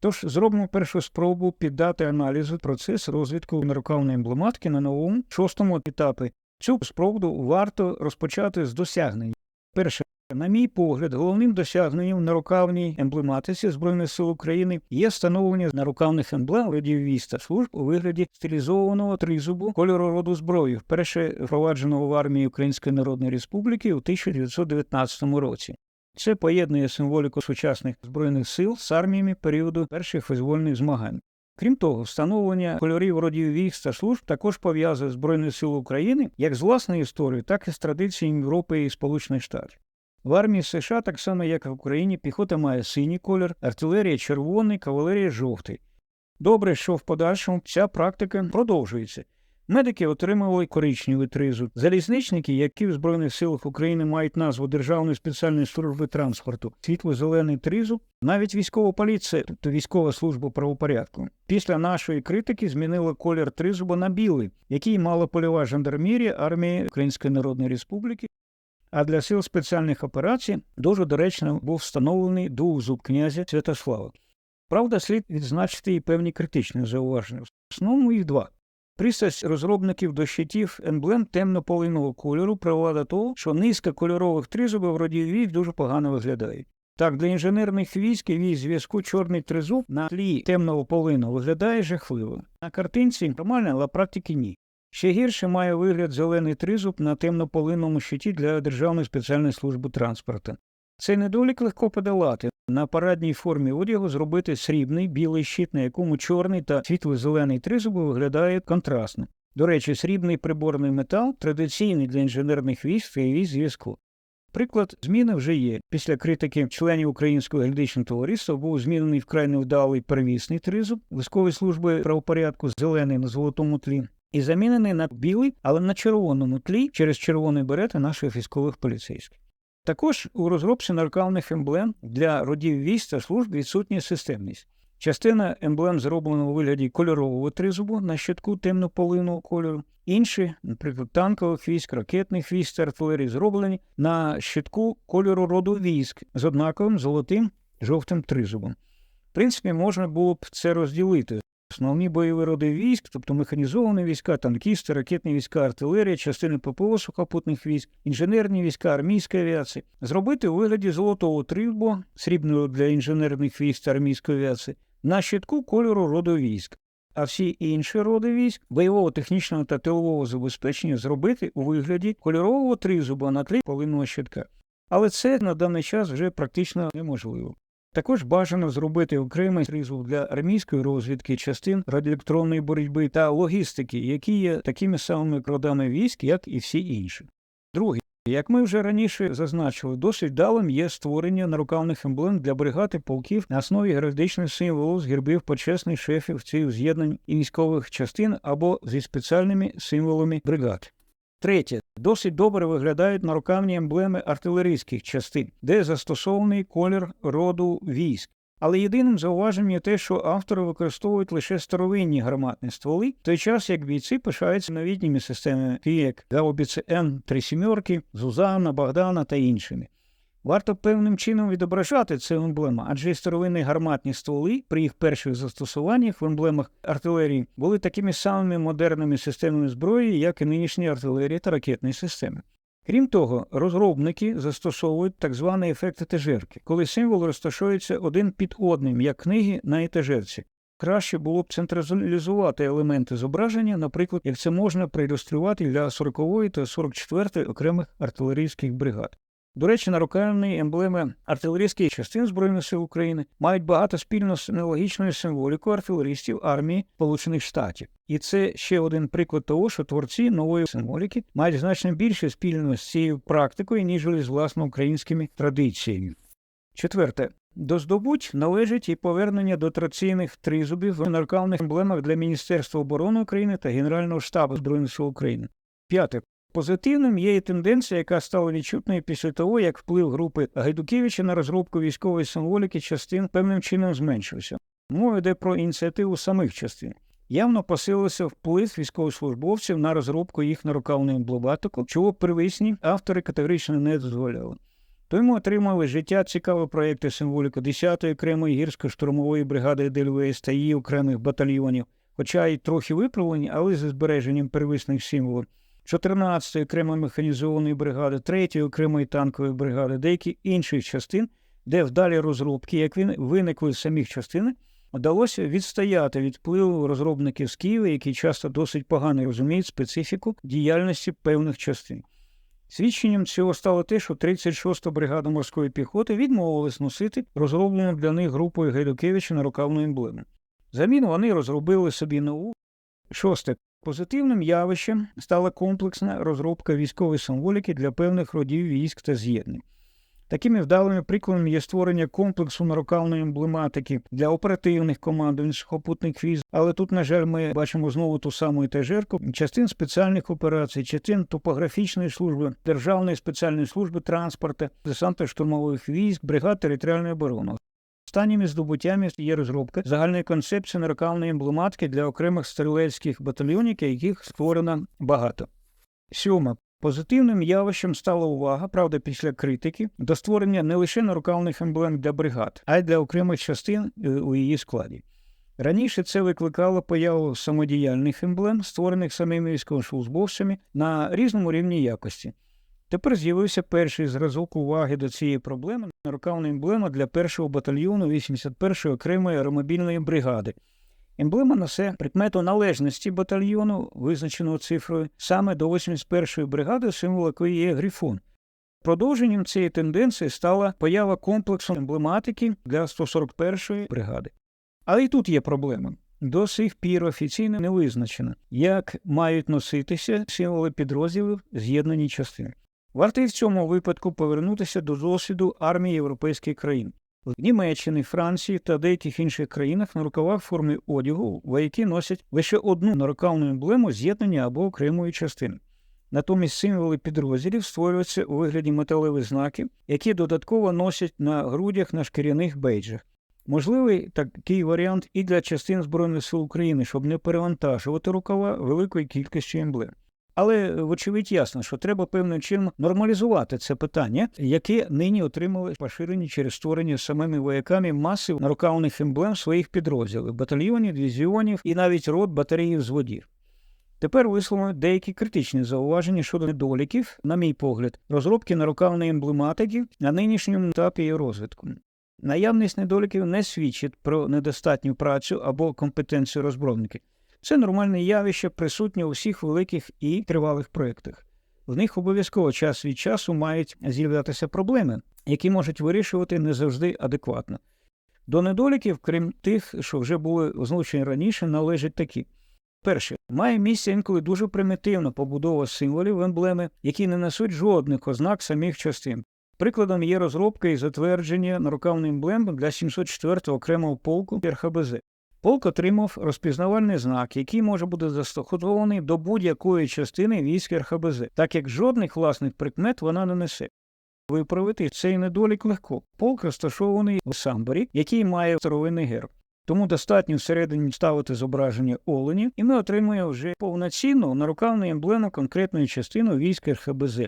Тож зробимо першу спробу піддати аналізу процес розвитку нарукавної емблематики на новому шостому етапі. Цю спробу варто розпочати з досягнень. Перше, на мій погляд, головним досягненням на рукавній емблематиці Збройних сил України є встановлення нарукавних емблем родів військ та служб у вигляді стилізованого тризубу кольору роду зброї, вперше впровадженого в армії Української Народної Республіки у 1919 році. Це поєднує символіку сучасних збройних сил з арміями періоду перших визвольних змагань. Крім того, встановлення кольорів родів військ та служб також пов'язує Збройні Сили України як з власною історією, так і з традиціями Європи і Сполучених Штатів. В армії США, так само як і в Україні, піхота має синій колір, артилерія червоний, кавалерія жовтий. Добре, що в подальшому ця практика продовжується. Медики отримували коричневий тризуб. Залізничники, які в Збройних силах України мають назву Державної спеціальної служби транспорту, світло-зелений тризуб, навіть військова поліція, тобто військова служба правопорядку, після нашої критики змінила колір тризуба на білий, який мала польова жандармерія армії Української Народної Республіки. А для сил спеціальних операцій дуже доречно був встановлений двохзуб князя Святослава. Правда, слід відзначити і певні критичні зауваження. В основному їх два. Пристрасть розробників до щитів емблем темно-полиного кольору привела до того, що низка кольорових тризубів родів військ дуже погано виглядають. Так, для інженерних військ і військ зв'язку чорний тризуб на тлі темного полину виглядає жахливо. На картинці нормально, але практики ні. Ще гірше має вигляд зелений тризуб на темно-полинному щиті для Державної спеціальної служби транспорту. Цей недолік легко подолати. На парадній формі одягу зробити срібний білий щит, на якому чорний та світло-зелений тризуби виглядає контрастно. До речі, срібний приборний метал традиційний для інженерних військ і військ зв'язку. Приклад зміни вже є. Після критики членів Українського гельдичного товариства був змінений вкрай невдалий первісний тризуб військової служби правопорядку зелений на золотому тлі і замінений на білий, але на червоному тлі через червоний берети наших військових поліцейських. Також у розробці наркавних емблем для родів військ та служб відсутня системність. Частина емблем зроблена у вигляді кольорового тризубу на щитку темно-полиного кольору. Інші, наприклад, танкових військ, ракетних військ та артилерії, зроблені на щитку кольору роду військ з однаковим золотим жовтим тризубом. В принципі, можна було б це розділити. Основні бойові роди військ, тобто механізовані війська, танкісти, ракетні війська, артилерія, частини ППО сухопутних військ, інженерні війська, армійська авіація, зробити у вигляді золотого тризубу, срібного для інженерних військ та армійської авіації, на щитку кольору роду військ. А всі інші роди військ бойового, технічного та тилового забезпечення зробити у вигляді кольорового тризуба на тлі полинного щитка. Але це на даний час вже практично неможливо. Також бажано зробити окремий тризуб для армійської розвідки частин радіоелектронної боротьби та логістики, які є такими самими родами військ, як і всі інші. Друге, як ми вже раніше зазначили, досить далим є створення нарукавних емблем для бригад і полків на основі героїчних символів з гербів почесних шефів цих з'єднань і військових частин або зі спеціальними символами бригад. Третє. Досить добре виглядають нарукавні емблеми артилерійських частин, де застосований колір роду військ. Але єдиним зауваженням є те, що автори використовують лише старовинні гарматні стволи, в той час як бійці пишаються новітніми системами, як гаубіці М3 сімерки, Зузана, Богдана та іншими. Варто певним чином відображати цю емблему, адже старовинні гарматні стволи при їх перших застосуваннях в емблемах артилерії були такими самими модерними системами зброї, як і нинішні артилерії та ракетні системи. Крім того, розробники застосовують так званий ефект етажерки, коли символ розташується один під одним, як книги на етажерці. Краще було б централізувати елементи зображення, наприклад, як це можна проілюструвати для 40-ї та 44-ї окремих артилерійських бригад. До речі, нарукальні емблеми артилерійських частин Збройних сил України мають багато спільно з аналогічною символікою артилеристів армії Сполучених Штатів. І це ще один приклад того, що творці нової символіки мають значно більше спільного з цією практикою, ніж з власно українськими традиціями. Четверте. До здобуть належить і повернення до традиційних тризубів в нарукальних емблемах для Міністерства оборони України та Генерального штабу Збройних сил України. П'яте. Позитивним є і тенденція, яка стала відчутною після того, як вплив групи Гайдукевича на розробку військової символіки частин певним чином зменшився. Мова йде про ініціативу самих частин. Явно посилився вплив військовослужбовців на розробку їх нарукавної емблематику, чого первісні автори категорично не дозволяли. то ми отримали життя цікаві проєкти символіка 10-ї окремої гірсько-штурмової бригади Дельвейс та її окремих батальйонів, хоча й трохи виправлені, але зі збереженням первисних символів. 14-ї окремої механізованої бригади, 3-ї окремої танкової бригади, деякі інших частин, де вдалі розробки, як він виникли з самих частин, вдалося відстояти від впливу розробників з Києва, які часто досить погано розуміють специфіку діяльності певних частин. Свідченням цього стало те, що 36-та бригада морської піхоти відмовилась носити розроблену для них групою Гайдукевича нарукавну емблему. Заміну вони розробили собі нову. Шосте. Позитивним явищем стала комплексна розробка військової символіки для певних родів військ та з'єднань. Такими вдалими прикладами є створення комплексу нарукавної емблематики для оперативних командувань сухопутних військ, але тут, на жаль, ми бачимо знову ту саму етажерку частин спеціальних операцій, частин топографічної служби, Державної спеціальної служби транспорту, десантно-штурмових військ, бригад територіальної оборони. Останніми здобуттями є розробка загальної концепції нарукавної емблематики для окремих стрілецьких батальйонів, яких створено багато. Сьоме. Позитивним явищем стала увага, правда, після критики, до створення не лише нарукавних емблем для бригад, а й для окремих частин е, у її складі. Раніше це викликало появу самодіяльних емблем, створених самими військовослужбовцями на різному рівні якості. Тепер з'явився перший зразок уваги до цієї проблеми нарукавна емблема для першого батальйону 81-ї окремої аеромобільної бригади. Емблема несе прикмету належності батальйону, визначеного цифрою, саме до 81-ї бригади, символ якої є грифон. Продовженням цієї тенденції стала поява комплексу емблематики для 141-ї бригади. Але і тут є проблема. До сих пір офіційно не визначено, як мають носитися символи підрозділів з'єднані частини. Варто і в цьому випадку повернутися до досвіду армії європейських країн. В Німеччині, Франції та деяких інших країнах на рукавах форми одягу вояки носять лише одну нарукавну емблему з'єднання або окремої частини. Натомість символи підрозділів створюються у вигляді металевих знаків, які додатково носять на грудях на шкіряних бейджах. Можливий такий варіант і для частин Збройних сил України, щоб не перевантажувати рукава великої кількості емблем. Але, вочевидь, ясно, що треба певним чином нормалізувати це питання, яке нині отримали поширені через створення самими вояками маси нарукавних емблем своїх підрозділів, батальйонів, дивізіонів і навіть рот батареїв зводів. Тепер висловлено деякі критичні зауваження щодо недоліків, на мій погляд, розробки нарукавної емблематики на нинішньому етапі її розвитку. Наявність недоліків не свідчить про недостатню працю або компетенцію розробників. Це нормальне явище, присутнє у всіх великих і тривалих проєктах. В них обов'язково час від часу мають з'являтися проблеми, які можуть вирішувати не завжди адекватно. До недоліків, крім тих, що вже були озвучені раніше, належать такі. Перше, має місце інколи дуже примітивна побудова символів емблеми, які не несуть жодних ознак самих частин. Прикладом є розробка і затвердження нарукавної емблеми для 704-го окремого полку РХБЗ. Полк отримав розпізнавальний знак, який може бути застосований до будь-якої частини військ РХБЗ, так як жодних власних прикмет вона не несе. Виправити цей недолік легко. Полк розташований у самборі, який має старовинний герб. Тому достатньо всередині ставити зображення оленів, і ми отримуємо вже повноцінну нарукавну емблему конкретної частини військ РХБЗ.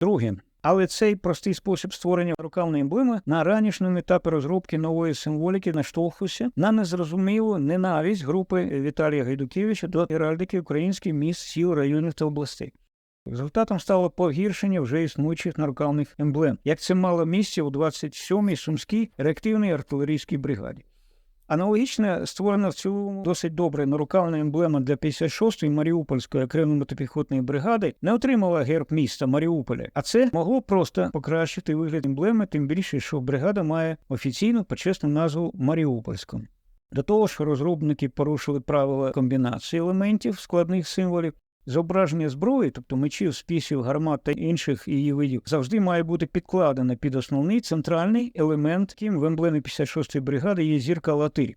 Друге, але цей простий спосіб створення рукавної емблеми на ранішньому етапі розробки нової символіки наштовхувався на незрозумілу ненависть групи Віталія Гайдукевича до геральдики українських міст, сіл, районів та областей. Результатом стало погіршення вже існуючих нарукавних емблем, як це мало місце у 27-й Сумській реактивній артилерійській бригаді. Аналогічно створена в цілому досить добре нарукавна емблема для 56-ї Маріупольської окремої мотопіхотної бригади не отримала герб міста Маріуполя, а це могло просто покращити вигляд емблеми, тим більше, що бригада має офіційну почесну назву Маріупольську. До того ж, розробники порушили правила комбінації елементів складних символів. Зображення зброї, тобто мечів, спісів, гармат та інших її видів, завжди має бути підкладене під основний центральний елемент, яким в емблемі 56-ї бригади є зірка латирь.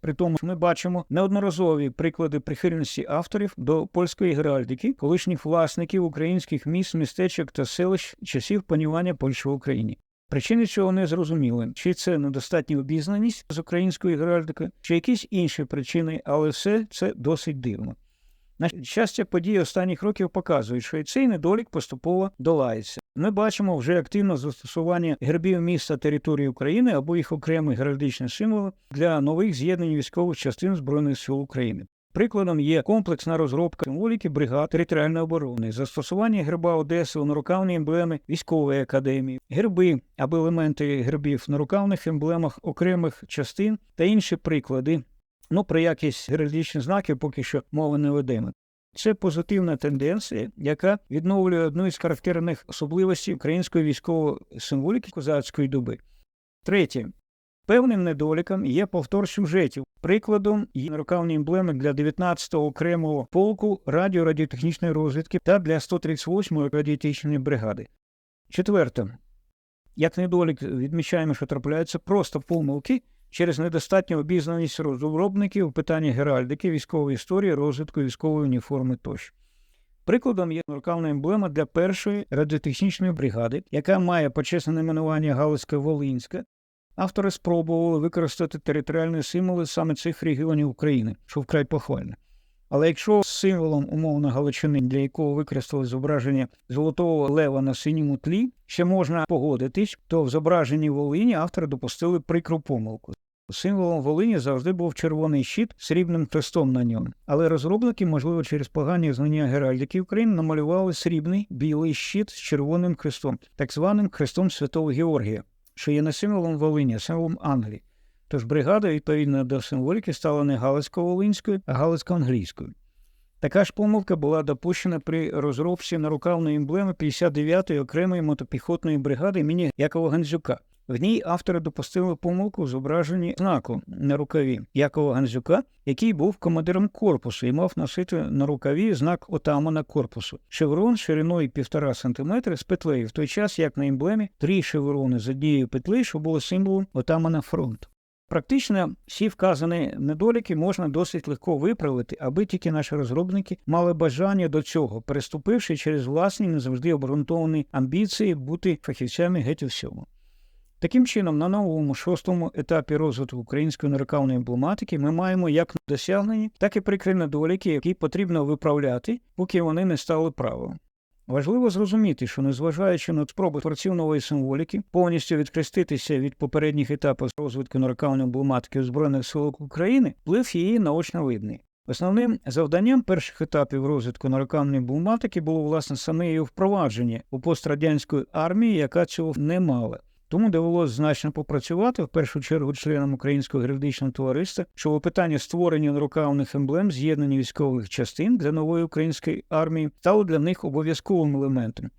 При тому ми бачимо неодноразові приклади прихильності авторів до польської геральдики, колишніх власників українських міст, містечок та селищ часів панування Польщі в Україні. Причини цього не зрозуміли, чи це недостатня обізнаність з українською геральдикою, чи якісь інші причини, але все це досить дивно. На щастя, події останніх років показують, що і цей недолік поступово долається. Ми бачимо вже активне застосування гербів міста території України або їх окремих геральдичних символів для нових з'єднань військових частин Збройних сил України. Прикладом є комплексна розробка символіки бригад територіальної оборони, застосування герба Одеси у нарукавні емблеми військової академії, герби або елементи гербів в нарукавних емблемах окремих частин та інші приклади. Ну, про якість геральдичних знаків поки що мови не ведемо. Це позитивна тенденція, яка відновлює одну із характерних особливостей української військової символіки козацької доби. Третє. Певним недоліком є повтор сюжетів. Прикладом є нарукавні емблеми для 19-го окремого полку радіорадіотехнічної розвідки та для 138-ї радіотехнічної бригади. Четверте. Як недолік відмічаємо, що трапляються просто помилки через недостатню обізнаність розробників у питанні геральдики, військової історії, розвитку військової уніформи тощо. Прикладом є нарукавна емблема для першої радіотехнічної бригади, яка має почесне найменування Галицька Волинська. Автори спробували використати територіальні символи саме цих регіонів України, що вкрай похвально. Але якщо символом умовно Галичини, для якого використали зображення золотого лева на синьому тлі, ще можна погодитись, то в зображенні Волині автори допустили прикру помилку. Символом Волині завжди був червоний щит з срібним хрестом на ньому. Але розробники, можливо, через погані знання геральдики України, намалювали срібний білий щит з червоним хрестом, так званим хрестом Святого Георгія, що є не символом Волині, а символом Англії. Тож бригада, відповідно до символіки, стала не галицько-волинською, а галицько-англійською. Така ж помилка була допущена при розробці нарукавної емблеми 59-ї окремої мотопіхотної бригади імені Якова Гандзюка. В ній автори допустили помилку в зображенні знаку на рукаві Якова Гандзюка, який був командиром корпусу і мав носити на рукаві знак отамана корпусу. Шеврон шириною 1,5 см з петлею, в той час як на емблемі три шеврони з однією петлею, що було символом отамана фронту. Практично всі вказані недоліки можна досить легко виправити, аби тільки наші розробники мали бажання до цього, переступивши через власні не завжди обґрунтовані амбіції бути фахівцями геть у всьому. Таким чином, на новому шостому етапі розвитку української нарукавної емблематики ми маємо як досягнені, так і прикрі недоліки, які потрібно виправляти, поки вони не стали правилом. Важливо зрозуміти, що незважаючи на спроби творців нової символіки повністю відхреститися від попередніх етапів розвитку нарукавної емблематики Збройних сил України, вплив її наочно видний. Основним завданням перших етапів розвитку нарукавної емблематики було власне саме її впровадження у пострадянської армії, яка цього не мала. Тому довелося значно попрацювати в першу чергу членам українського героїчного товариства, щоб у питанні створення нарукавних емблем з'єднання військових частин для нової української армії стало для них обов'язковим елементом.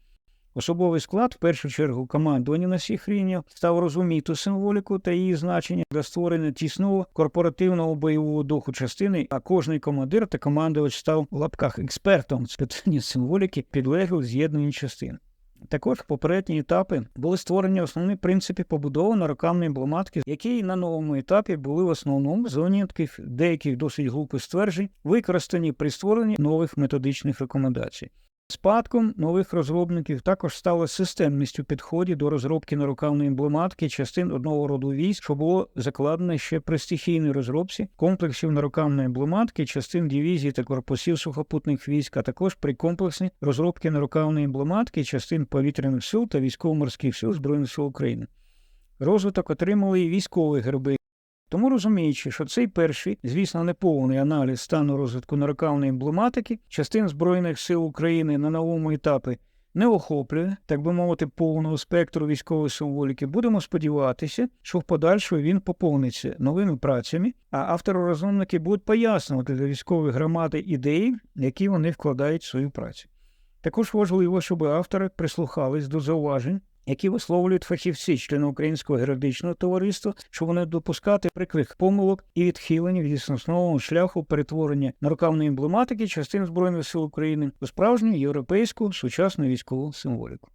Особовий склад, в першу чергу командування на всіх рівнях, став розуміти символіку та її значення для створення тісного корпоративного бойового духу частини, а кожний командир та командувач став в лапках експертом з питання символіки підлеглих з'єднані частин. Також попередні етапи були створені основні принципи побудови нарукавної емблематики, які на новому етапі були в основному з деяких досить глупих стверджень, використані при створенні нових методичних рекомендацій. Спадком нових розробників також стала системність у підході до розробки нарукавної емблематики частин одного роду військ, що було закладено ще при стихійній розробці комплексів нарукавної емблематики, частин дивізій та корпусів сухопутних військ, а також при комплексній розробці нарукавної емблематики частин повітряних сил та військово-морських сил Збройних сил України. Розвиток отримали і військові герби. Тому розуміючи, що цей перший, звісно, неповний аналіз стану розвитку нарукавної емблематики частин Збройних сил України на новому етапі не охоплює, так би мовити, повного спектру військової символіки, будемо сподіватися, що в подальшому він поповниться новими працями, а автори-розумники будуть пояснювати для військової громади ідеї, які вони вкладають в свою працю. Також важливо, щоб автори прислухались до зауважень які висловлюють фахівці, члени українського героїчного товариства, що вони допускати прикрих помилок і відхилень від існосного шляху перетворення нарукавної емблематики частин збройних сил України у справжню європейську сучасну військову символіку.